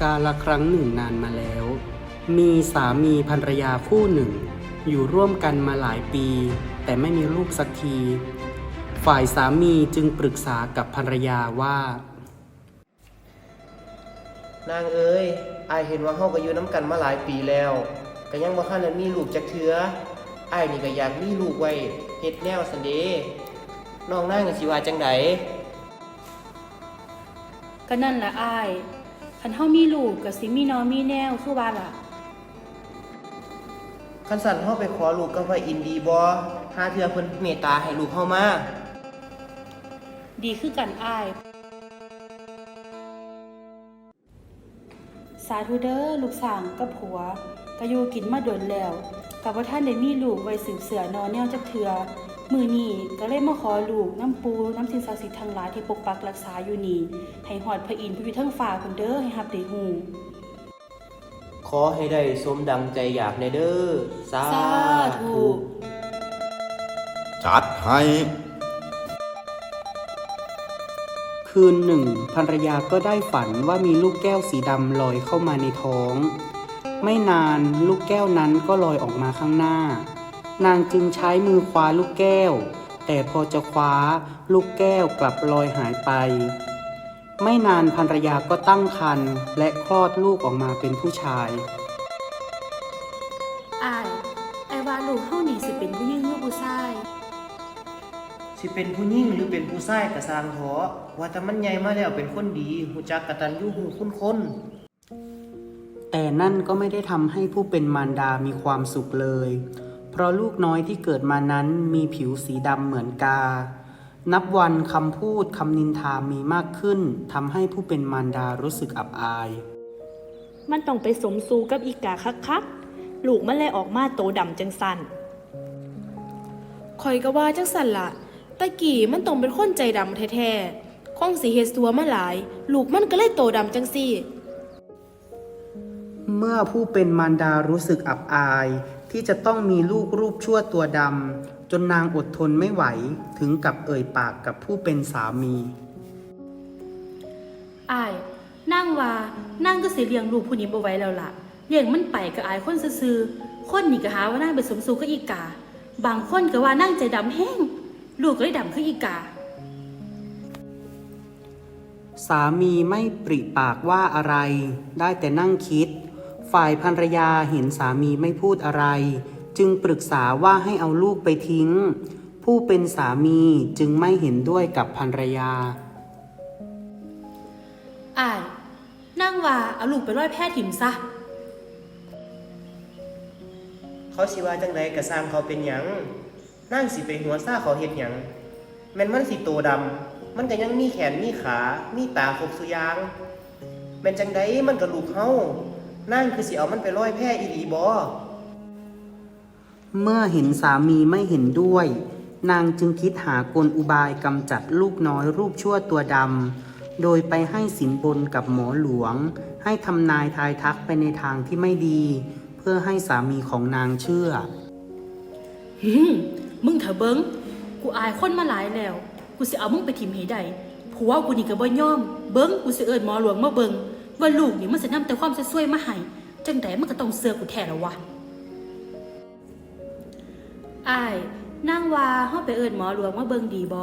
กาละครั้งหนึ่งนานมาแล้ว มีสามีภรรยาคู่หนึ่ง อยู่ร่วมกันมาหลายปี แต่ไม่มีลูกสักที ฝ่ายสามีจึงปรึกษากับภรรยาว่า นางเอ้ยอายเห็นว่าเฮาก็อยู่น้ำกันมาหลายปีแล้วก็ยังบ่ทันได้มีลูกจักเทื่ออายนี่ก็อยากมีลูกไว้เฮ็ดแนวซันเดน้องนางก็สิว่าจังไดก็นั่นละอ้าย คันเฮามีลูกก็สิมีน้องมีแนวคือว่าล่ะ คันสั่นเฮาไปขอลูกกับพระอินทร์ดีบ่หาเทื่อเพิ่นเมตตาให้ลูกเฮามา ดีคือกันอ้าย สาธุเด้อลูกสางกับผัวก็อยู่กินมาโดนแล้วกับว่าท่านได้มีลูกไว้สืบเสือนอนแนวจักเถือ มือนี่ก็เลยมาขอลูกน้ำปูน้ำสินศักดิ์สิทธิ์ทางหลายที่ปกปักรักษาอยู่นี่ให้หอดพระอินทร์ผู้อยู่เทั้งฟ้าคนเด้อให้ฮับได้ฮู้ขอให้ได้สมดังใจอยากในเด้อสาสาธุ จัดให้ คืนหนึ่งภรรยาก็ได้ฝันว่ามีลูกแก้วสีดำลอยเข้ามาในท้อง ไม่นานลูกแก้วนั้นก็ลอยออกมาข้างหน้า นางจึงใช้มือคว้าลูกแก้ว แต่พอจะคว้าลูกแก้วกลับลอยหายไป ไม่นานภรรยาก็ตั้งครรภ์และคลอดลูกออกมาเป็นผู้ชายอ้ายไอ้ว่าลูกเฮานี่สิเป็นผู้หญิงหรือผู้ชาย สิเป็นผู้หญิงหรือเป็นผู้ชายก็สร้างเถาะว่าแต่มันใหญ่มาแล้วเป็นคนดีฮู้จักกตัญญูฮู้คุณคนแต่นั่นก็ไม่ได้ทำให้ผู้เป็นมารดามีความสุขเลยเพ ราะลูกน้อยที่เกิดมานั้นมีผิวสีดำเหมือนกา นับวันคำพูดคำนินทามีมากขึ้นทำให้ผู้เป็นมารดารู้สึกอับอาย มันต้องไปสมสู่กับอีกาคักๆลูกมันเลยออกมาโตดำจังสันคอยก็ว่าจังสันละตะกี้มันต้องเป็นคนใจดำแท้ๆคงสิเฮ็ดสัวมาหลาย ลูกมันก็เลยโตดำจังซี่เมื่อผู้เป็นมารดารู้สึกอับอาย ที่จะต้องมีลูกรูปชั่วตัวดำจนนางอดทนไม่ไหวถึงกับเอ่ยปากกับผู้เป็นสามีอ้ายนั่งว่านั่งก็สิเลี้ยงลูกผู้นี้บ่ไหว้แล้วล่ะเลี้ยงมันไปก็อายคนซื่อๆคนนี่ก็หาว่านั่งไปสมสู่กับอีกา บางคนก็ว่านั่งใจดำแห้งลูกก็เลยดำคืออีกา สามีไม่ปริปากว่าอะไร ได้แต่นั่งคิด ฝ่ายภรรยาเห็นสามีไม่พูดอะไร จึงปรึกษาว่าให้เอาลูกไปทิ้ง ผู้เป็นสามีจึงไม่เห็นด้วยกับภรรยาอ้ายนั่งว่าเอาลูกไปร้อยแพทย์ถิ่มซะ เขาสิว่าจังไดก็สร้างเขาเป็นหยังนางสิไปหัวซ่าเขาเฮ็ดหยังแม่นมันสิโตดำ มันก็ยังมีแขนมีขา มีตาครบสุอยางแม่นจังไดมันก็ลูกเฮา นางคือสิเอามันไปร้อยแพร่อีหลีบ่เมื่อเห็นสามีไม่เห็นด้วย นางจึงคิดหากลอุบายกำจัดลูกน้อยรูปชั่วตัวดำ โดยไปให้สินบนกับหมอหลวง ให้ทำนายทายทักไปในทางที่ไม่ดี เพื่อให้สามีของนางเชื่อ หืมมึงเถอะเบิงกูอายคนมาหลายแล้ว กูสิเอามึงไปถิ่มให้ได้ผัวกูนี่ก็บ่ยอม เบิงกูสิเอิ้นหมอหลวงมาเบิง ว่าลูกนี่มันสินำแต่ความซวยๆมาให้จังไดมันก็ต้องเสือกูแท้แล้ววะอ้ายนางว่าเฮาไปเอิ้นหมอหลวงมาเบิงดีบ่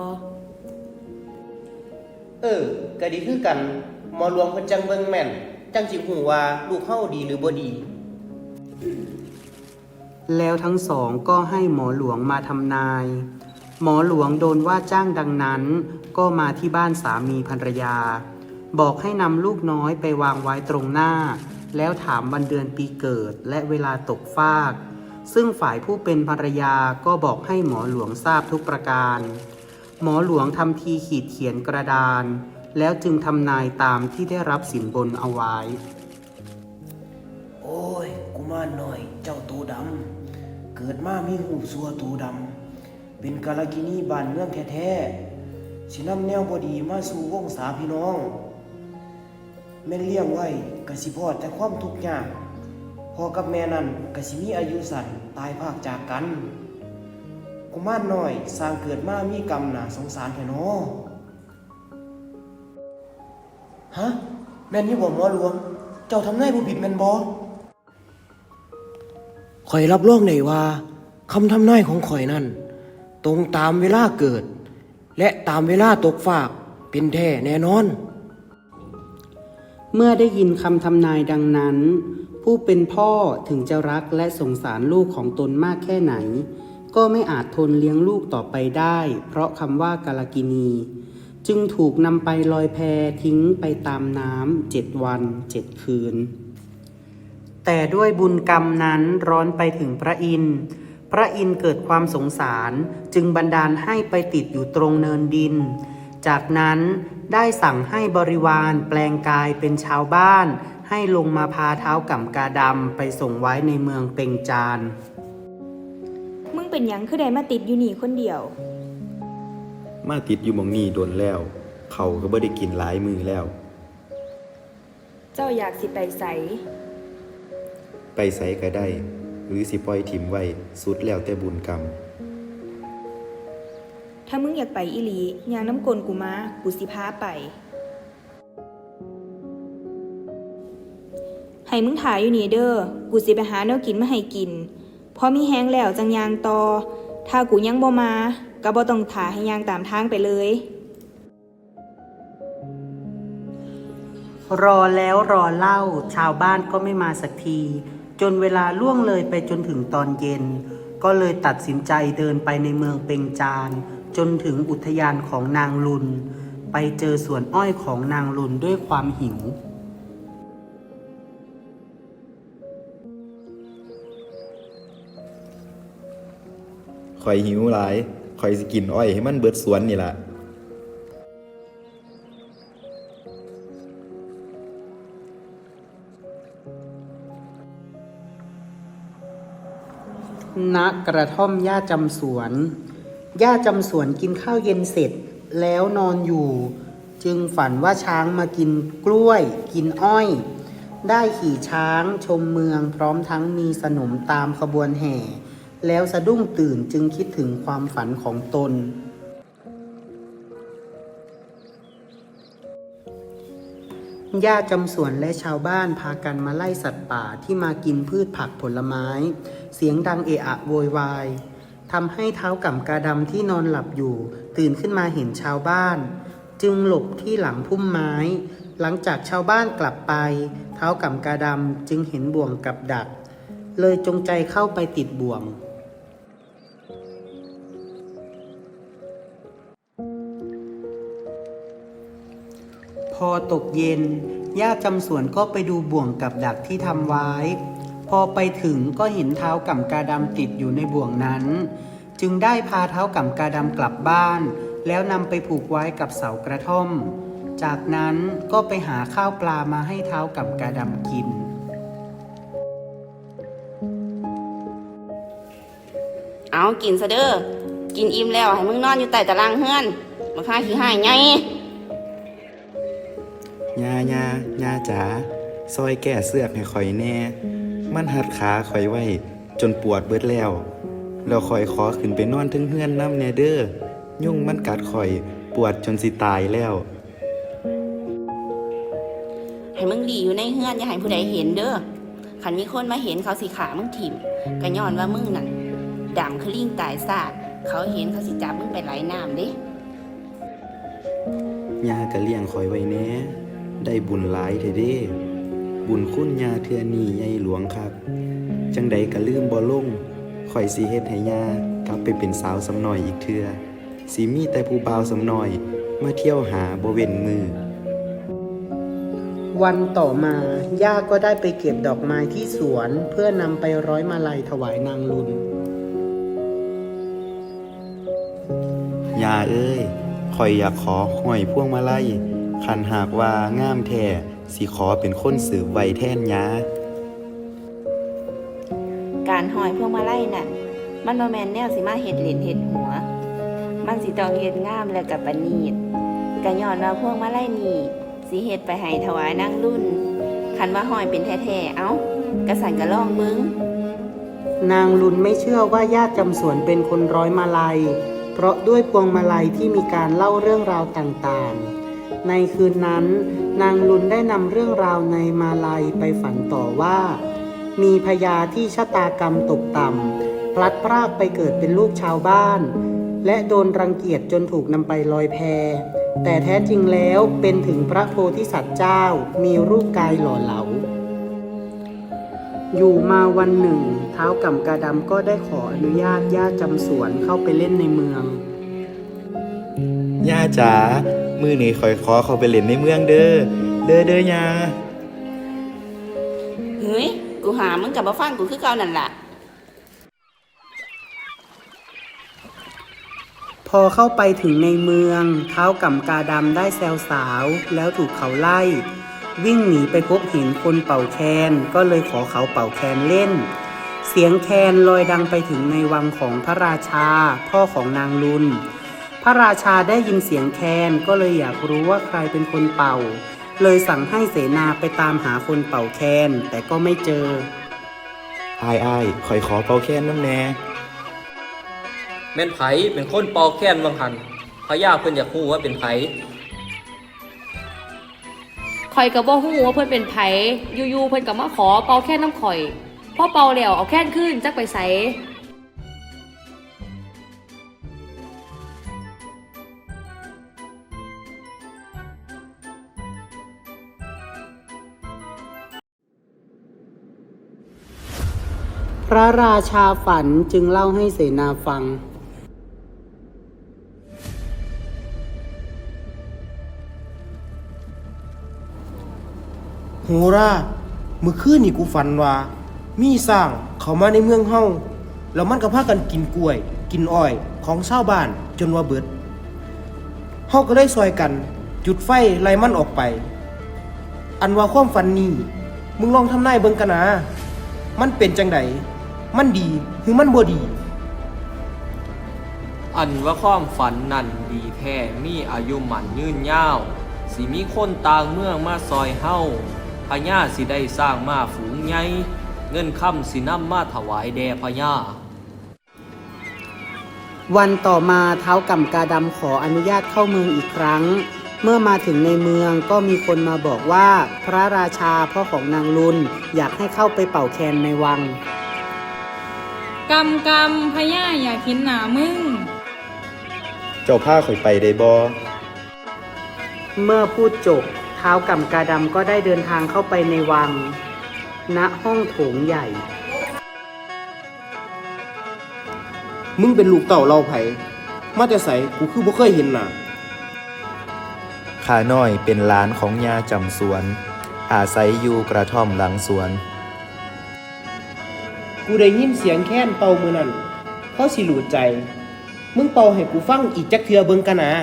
เออก็ดีคือกันหมอหลวงเพิ่นจังเบิ่งแม่น จังสิฮู้ว่าลูกเฮาดีหรือบ่ดีแล้วทั้งสองก็ให้หมอหลวงมาทำนาย หมอหลวงโดนว่าจ้างดังนั้น ก็มาที่บ้านสามีภรรยา บอกให้นำลูกน้อยไปวางไว้ตรงหน้า แล้วถามวันเดือนปีเกิดและเวลาตกฟาก ซึ่งฝ่ายผู้เป็นภรรยาก็บอกให้หมอหลวงทราบทุกประการ หมอหลวงทำทีขีดเขียนกระดาน แล้วจึงทำนายตามที่ได้รับสินบนเอาไว้ โอ้ย กุมารน้อย เจ้าตูดำ เกิดมามีหูปสัวตูดำ เป็นกาลกินีบานเมืองแท้ๆสินำแนวบดีมาสู่วงศาพี่น้อง แม่เลี้ยงไว้กสิพอดแต่ความทุกข์ยากพ่อกับแม่นั่นกสิมีอายุสั้นตายภาคจากกันกุมารน้อยสร้างเกิดมามีกรรมหนาสงสารแท้นอฮะแม่นนี่บ่หมอหลวง เจ้าทำนายบ่ผิดแม่นบ่ข่อยรับรองได้ว่าคำทำนายของข่อยนั่น ตรงตามเวลาเกิด และตามเวลาตกฟากเป็นแท้แน่นอน เมื่อได้ยินคำทำนายดังนั้น ผู้เป็นพ่อถึงจะรักและสงสารลูกของตนมากแค่ไหน ก็ไม่อาจทนเลี้ยงลูกต่อไปได้ เพราะคำว่ากาลกินี จึงถูกนำไปลอยแพทิ้งไปตามน้ำเจ็ดวันเจ็ดคืน แต่ด้วยบุญกรรมนั้นร้อนไปถึงพระอินทร์พระอินทร์เกิดความสงสารจึงบันดาลให้ไปติดอยู่ตรงเนินดิน จากนั้น ได้สั่งให้บริวารแปลงกายเป็นชาวบ้าน ให้ลงมาพาเท้าก่ำกาดำไปส่งไว้ในเมืองเป็งจาน มึงเป็นหยังคือได้มาติดอยู่นี่คนเดียว มาติดอยู่หมองนี่โดนแล้ว เขาก็บ่ได้กินหลายมือแล้ว เจ้าอยากสิไปใสไปไสก็ได้ หรือสิปล่อยถิ่มไว้สุดแล้วแต่บุญกรรม ถ้ามึงอยากไปอีหลียางน้ำกลกูมากูสิพาไป ให้มึงถ่ายอยู่นี่เด้อ กูสิไปหาแนวกินมาให้กิน พอมีแห้งแล้วจังยางต่อ ถ้ากูยังบ่มาก็บ่ต้องถ่ายให้ยางตามทางไปเลย รอแล้วรอเล่า ชาวบ้านก็ไม่มาสักที จนเวลาล่วงเลยไปจนถึงตอนเย็น ก็เลยตัดสินใจเดินไปในเมืองเปงจาน จนถึงอุทยานของนางลุน ไปเจอสวนอ้อยของนางลุนด้วยความหิวข่อยหิวหลายข่อยสิกินอ้อยให้มันเบิดสวนนี่ล่ะ ณกระท่อมย่าจำสวน ย่าจำสวนกินข้าวเย็นเสร็จแล้วนอนอยู่ จึงฝันว่าช้างมากินกล้วย กินอ้อย ได้ขี่ช้างชมเมืองพร้อมทั้งมีสนมตามขบวนแห่ แล้วสะดุ้งตื่นจึงคิดถึงความฝันของตน ย่าจำสวนและชาวบ้านพากันมาไล่สัตว์ป่าที่มากินพืชผักผลไม้ เสียงดังเอะอะโวยวายทำให้เท้าก่ำกาดำที่นอนหลับอยู่ ตื่นขึ้นมาเห็นชาวบ้าน จึงหลบที่หลังพุ่มไม้ หลังจากชาวบ้านกลับไป เท้าก่ำกาดำจึงเห็นบ่วงกับดัก เลยจงใจเข้าไปติดบ่วงพอตกเย็น ย่าจำสวนก็ไปดูบ่วงกับดักที่ทำไว้ พอไปถึงก็เห็นเท้าก่ำกาดำติดอยู่ในบ่วงนั้น จึงได้พาเท้าก่ำกาดำกลับบ้าน แล้วนำไปผูกไว้กับเสากระท่อม จากนั้นก็ไปหาข้าวปลามาให้เท้าก่ำกาดำกิน เอากินซะเด้อกินอิ่มแล้วให้มึงนอนอยู่ใต้ตารางเฮือนมาค่าขี้หายไงยายาญาจ๋าซอยแก้เสือกให้ข่อยแน่ มันหัดขาข่อยไว้ จนปวดเบิดแล้วแล้วข่อยขอขึ้นไปนอนถึงเฮือนน้ำแน่เด้อยุ่งมันกัดข่อยปวดจนสิตายแล้ว ให้มึงหลีอยู่ในเฮือนอย่าให้ผู้ใดเห็นเด้อคันมีคนมาเห็นเขาสิขามึงถิ่มก็ย้อนว่ามึงนั่นดำคือลิงตายซากเขาเห็นเขาสิจับมึงไปไหลน้ำเด้ยาก็เลี้ยงข่อยไว้แหน่ได้บุญหลายเด้เด้ บุญคุณยาเทือนี่ใหญ่หลวงครับ จังใดก็ลืมบ่ลงข่อยสิเฮ็ดให้ยากลับไปเป็นสาวสำน้อยอีกเทือสิมีแต่ผู้บ่าวสำน้อยมาเที่ยวหาบ่เว้นมือ วันต่อมาย่าก็ได้ไปเก็บดอกไม้ที่สวนเพื่อนำไปร้อยมาลัยถวายนางลุนยาเอ้ยข่อยอยากขอห้อยพวงมาลัยคันหากว่างามแท้ สิขอเป็นคนสืบไว้แทนยาการหอยพวงมาไล่นั่นมันบ่แมนแนวสิมาเห็ดเหรียญเห็ดหัว มันสิต้องเฮ็ดงามแล้วกับประณีตก็ย้อนว่าพวงมาไล่นี่สิเฮ็ดไปให้ถวายนางรุ่น คันว่าหอยเป็นแท้ๆเอ้ากระสันกระลองมึง นางลุนไม่เชื่อว่าญาติจำสวนเป็นคนร้อยมาลัย เพราะด้วยพวงมาลัยที่มีการเล่าเรื่องราวต่างๆ ในคืนนั้น นางลุนได้นำเรื่องราวในมาลัยไปฝันต่อว่า มีพญาที่ชะตากรรมตกต่ำพลัดพรากไปเกิดเป็นลูกชาวบ้าน และโดนรังเกียจจนถูกนำไปลอยแพ แต่แท้จริงแล้วเป็นถึงพระโพธิสัตว์เจ้า มีรูปกายหล่อเหลาอยู่มาวันหนึ่ง เท้าก่ำกาดำก็ได้ขออนุญาตย่าจำสวนเข้าไปเล่นในเมือง ย่าจ๋า มือนี้คอยขอเข้าไปเล่นในเมืองเด้อ เด้อเด้อย่าเฮ้ย กูหามึงกลับมาฟังกูคือเก่านั่นล่ะ พอเข้าไปถึงในเมืองเท้าวก่ำกาดำได้แซวสาวแล้วถูกเขาไล่ วิ่งหนีไปพบเห็นคนเป่าแคนก็เลยขอเขาเป่าแคนเล่น เสียงแคนลอยดังไปถึงในวังของพระราชา พ่อของนางลุน พระราชาได้ยินเสียงแคนก็เลยอยากรู้ว่าใครเป็นคนเป่า เลยสั่งให้เสนาไปตามหาคนเป่าแคนแต่ก็ไม่เจออายอายคอยขอเป่าแค้นน้ำแน่แม่นไผเป็นคนเป่าแค้นวังหันพญาเพิ่นอยากฮู้ว่าเป็นไผข่อยก็บ่ฮู้ว่าเพิ่นเป็นไผอยู่ๆเพิ่นก็มาขอเป่าแค่นน้ำข่อยพอเป่าแล้วเอาแค่นขึ้นจักไปใส่ พระราชาฝันจึงเล่าให้เสนาฟัง โหราเมื่อคืนนี่กูฝันว่า มีสร้างเขามาในเมืองเฮาแล้วมันก็พากันกินกล้วย กินอ้อยของชาวบ้านจนว่าเบิดเฮาก็เลยซอยกัน จุดไฟไล่มันออกไป อันว่าความฝันนี้มึงลองทำนายเบิ่งกันนะ มันเป็นจังได มันดีหรือมันบ่ดี อันว่าความฝันนั่นดีแท้มีอายุหมันยืนยาว สิมีคนต่างเมืองมาซอยเฮาพญาสิได้สร้างมาฝูงใหญ่เงินค่ำสินำมาถวายแด่พญาวันต่อมาเท้าวก่ำกาดำขออนุญาตเข้าเมืองอีกครั้ง เมื่อมาถึงในเมืองก็มีคนมาบอกว่า พระราชาพ่อของนางลุนอยากให้เข้าไปเป่าแคนในวัง กำกำพญาอยากเห็นหนามึง เจ้าผ้าข่อยไปได้บ่เมื่อพูดจบเท้าวก่ำกาดำก็ได้เดินทางเข้าไปในวัง ณห้องโถงใหญ่ มึงเป็นลูกเต่าเราไผมาแต่ใสกูคือบ่เคยเห็นน่ะข้าน้อยเป็นหลานของย่าจำสวน อาศัยอยู่กระท่อมหลังสวน กูได้ยินเสียงแค้นเป่ามือนั่นเพราะสิหลูดใจ มึงเป่าให้กูฟังอีกจักเทือเบิ่งกันนะ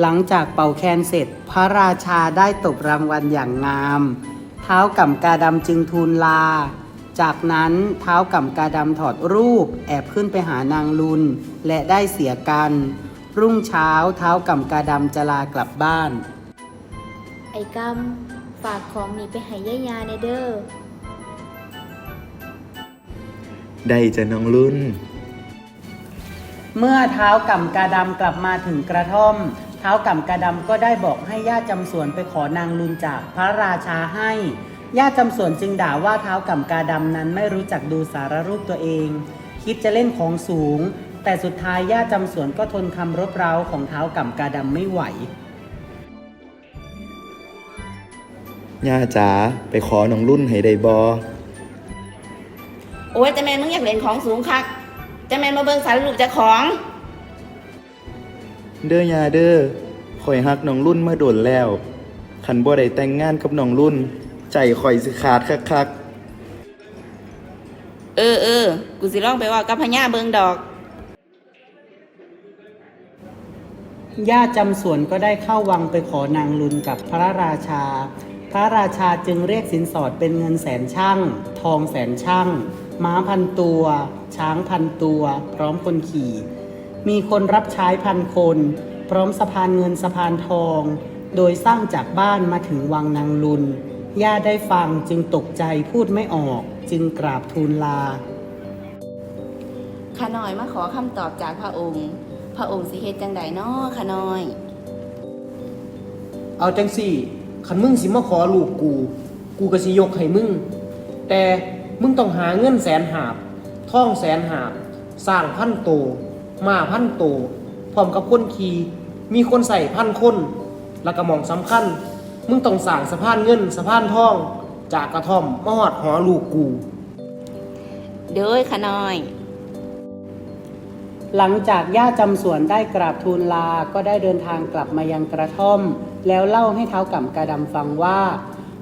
หลังจากเป่าแคนเสร็จ พระราชาได้ตบรางวัลอย่างงาม เท้าวก่ำกาดำจึงทูลลา จากนั้นเท้าวก่ำกาดำถอดรูป แอบขึ้นไปหานางลุน และได้เสียกัน รุ่งเช้าเท้าวก่ำกาดำจะลากลับบ้าน ไอ้กำฝากของหนีไปให้ย่ายาในเด้อ ได้จะน้องรุ่น เมื่อเท้าวก่ำกาดำกลับมาถึงกระท่อม เท้าวก่ำกาดำก็ได้บอกให้ญาติจำสวนไปขอนางลุนจากพระราชาให้ญาติจำสวนจึงด่าว่าเท้าวก่ำกาดำนั้นไม่รู้จักดูสารรูปตัวเอง คิดจะเล่นของสูง แต่สุดท้ายญาติจำสวนก็ทนคำรบเร้าของเท้าวก่ำกาดำไม่ไหว ย่าจ๋าไปขอน้องรุ่นให้ได้บ่ โอ้ยแต่แม่นมึงอยากเล่นของสูงคักแต่แม่นมาเบิ่งสารรูปเจ้าของ เด้อย่าเด้อข่อยฮักน้องรุ่นมาโดนแล้วคันบ่ได้แต่งงานกับน้องรุ่น ใจข่อยสิขาดคักเออเออกูสิลองไปเว่ากับพญาเบิ่งดอกญาติจำสวนก็ได้เข้าวังไปขอนางลุนกับพระราชา พระราชาจึงเรียกสินสอดเป็นเงินแสนช่าง ทองแสนช่าง ม้าพันตัว ช้างพันตัว พร้อมคนขี่ มีคนรับใช้พันคน พร้อมสะพานเงินสะพานทอง โดยสร้างจากบ้านมาถึงวังนางลุนย่าได้ฟังจึงตกใจพูดไม่ออก จึงกราบทูลลาข้าน้อยมาขอคำตอบจากพระองค์ พระองค์สิเฮ็ดจังใดน้อข้าน้อย เอาจังสี่คันมึงสิมาขอลูกกู กูก็สิยกให้มึง แต่ มึงต้องหาเงินแสนหาบท่องแสนหาบสร้างพันโตมาพันโตพร้อมกับคนขี่มีคนใส่พันคน แล้วก็หมองสำคัญ มึงต้องสร้างสะพานเงินสะพานทอง จากกระท่อมมาหอดหอลูกกู เด้อขะน้อย หลังจากย่าจำสวนได้กราบทูลลา ก็ได้เดินทางกลับมายังกระท่อม แล้วเล่าให้เท้ากำกาดำฟังว่า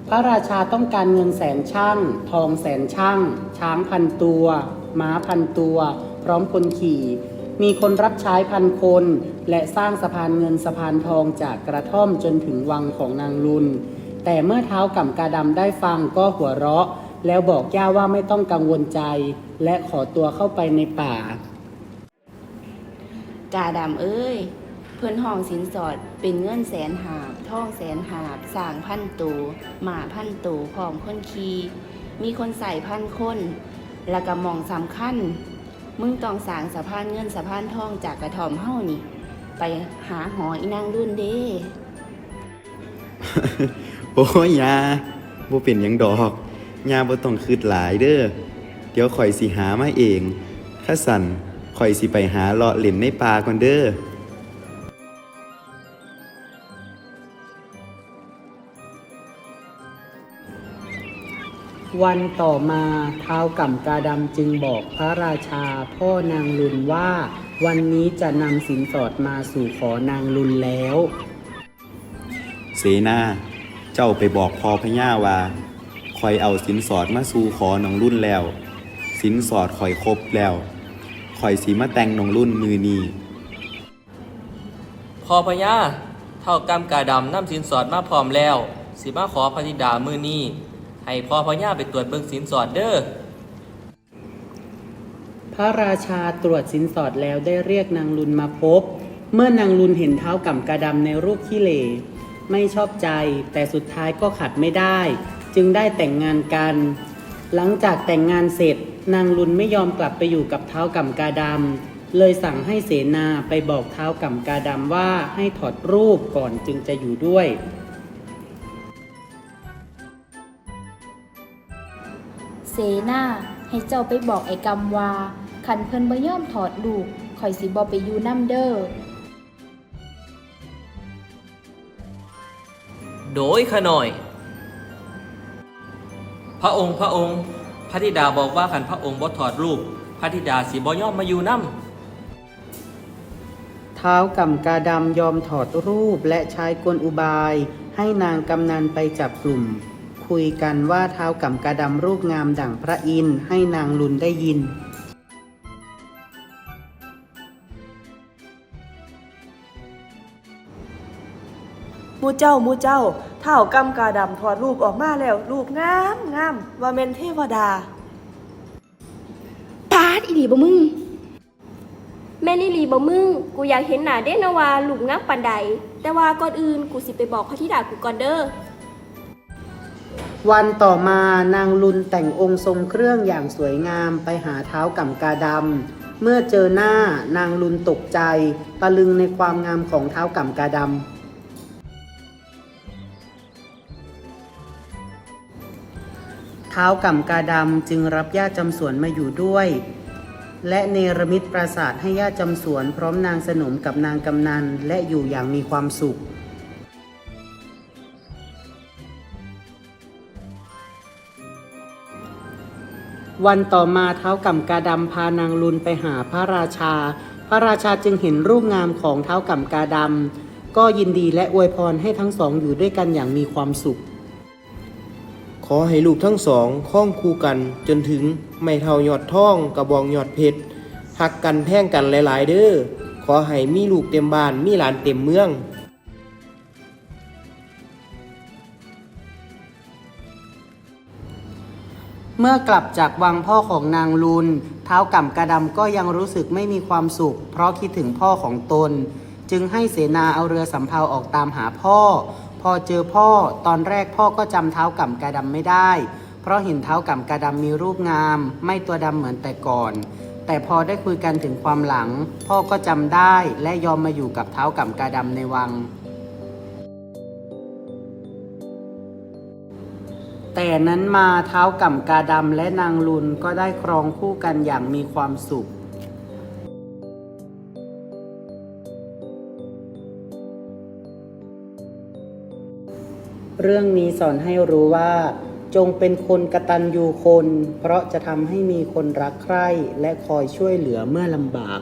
พระราชาต้องการเงินแสนช่าง ทองแสนช่าง ช้างพันตัว ม้าพันตัว พร้อมคนขี่ มีคนรับใช้พันคน และสร้างสะพานเงินสะพานทองจากกระท่อมจนถึงวังของนางลุน แต่เมื่อเท้ากำกาดำได้ฟังก็หัวเราะ แล้วบอกย่าว่าไม่ต้องกังวลใจ และขอตัวเข้าไปในป่ากาดำเอ้ย เพื่อนห้องสินสอดเป็นเงินแสนหาบ ท่องแสนหาบสร้างพันตูหมาพันตูพร้อมคนคีมีคนใส่พันคนแล้วก็มองสำคัญ มึงต้องสางสะพานเงินสะพานทองจากกระถอมเฮ้านี่ ไปหาหออีนางรุ่นเด้โอ้ยยาบ่เป็นยังดอกยาบ่ต้องคิดหลายเด้อ เดี๋ยวข่อยสิหามาเองถ้าสั่นข่อยสิไปหาเลาะเล่นในป่าก่อนเด้อ วันต่อมาเท้าวก่ำกาดำจึงบอกพระราชาพ่อนางลุนว่า วันนี้จะนำสินสอดมาสู่ขอนางลุนแล้ว เสนาเจ้าไปบอกพ่อพญาว่าคอยเอาสินสอดมาสู่ขอน้องรุ่นแล้ว สินสอดคอยครบแล้วคอยสีมาแต่งน้องรุ่นมือนี้พอพญาเท่ากำกาดำนำสินสอดมาพร้อมแล้ว สิมาขอพระธิดามือนี้ ให้พ่อพญาไปตรวจเบิ่งสินสอดเด้อ พระราชาตรวจสินสอดแล้วได้เรียกนางลุนมาพบ เมื่อนางลุนเห็นเท้าก่ำกาดำในรูปขี้เหร่ไม่ชอบใจ แต่สุดท้ายก็ขัดไม่ได้ จึงได้แต่งงานกัน หลังจากแต่งงานเสร็จ นางลุนไม่ยอมกลับไปอยู่กับเท้าก่ำกาดำเลยสั่งให้เสนาไปบอกเท้าก่ำกาดำว่าให้ถอดรูปก่อนจึงจะอยู่ด้วย เสนาให้เจ้าไปบอกไอ้กำว่าขันเพิ่นบ่ยอมถอดลูกข่อยสิบ่ไปอยู่นํเด้อโดยขะหน่อย พระองค์พระองค์ พระธิดาบอกว่าขันพระองค์บ่ถอดรูป พระธิดาสิบ่ยอมมาอยู่นำเท้าวก่ำกาดำยอมถอดรูปและใช้กลอุบาย ให้นางกำนันไปจับกลุ่ม คุยกันว่าเท้าวก่ำกาดำรูปงามดั่งพระอินทร์ให้นางลุนได้ยินหมูเจ้าหมูเจ้าเท่ากำกาดำถอดรูปออกมาแล้ว รูปงามงามว่าเมนเทวดา ปาดอีหลีบ่มึง แม่นอีหลีบ่มึง กูอยากเห็นหน้าเด้นะว่าหลุมงักปันใด แต่ว่าก่อนอื่นกูสิไปบอกพระธิดากูก่อนเด้อ วันต่อมานางลุนแต่งองค์ทรงเครื่องอย่างสวยงามไปหาเท้าก่ำกาดำ เมื่อเจอหน้านางลุนตกใจ ตะลึงในความงามของเท้าก่ำกาดำ เท้าก่ำกาดำจึงรับย่าจำสวนมาอยู่ด้วย และเนรมิตปราสาทให้ย่าจำสวนพร้อมนางสนมกับนางกำนันและอยู่อย่างมีความสุข วันต่อมาเท้าก่ำกาดำพานางลุนไปหาพระราชา พระราชาจึงเห็นรูปงามของเท้าก่ำกาดำก็ยินดีและอวยพรให้ทั้งสองอยู่ด้วยกันอย่างมีความสุข ขอให้ลูกทั้งสองคล้องคู่กันจนถึงไม่เท่ายอดท่องกระบองยอดเพชรหักกันแท่งกันหลาย ๆ เด้อขอให้มีลูกเต็มบ้านมีหลานเต็มเมือง มื่อกลับจากวังพ่อของนางลุนเท้าก่ำกระดำก็ยังรู้สึกไม่มีความสุข เพราะคิดถึงพ่อของตน จึงให้เสนาเอาเรือสำเภาออกตามหาพ่อ พอเจอพ่อตอนแรกพ่อก็จำเท้าก่ำกระดำไม่ได้ เพราะเห็นเท้าก่ำกระดำมีรูปงาม ไม่ตัวดำเหมือนแต่ก่อน แต่พอได้คุยกันถึงความหลัง พ่อก็จำได้และยอมมาอยู่กับเท้าก่ำกระดำในวัง แต่นั้นมาเท้าก่ำกาดำและนางลุนก็ได้ครองคู่กันอย่างมีความสุข เรื่องนี้สอนให้รู้ว่า จงเป็นคนกระตัญญูคน เพราะจะทำให้มีคนรักใคร่และคอยช่วยเหลือเมื่อลำบาก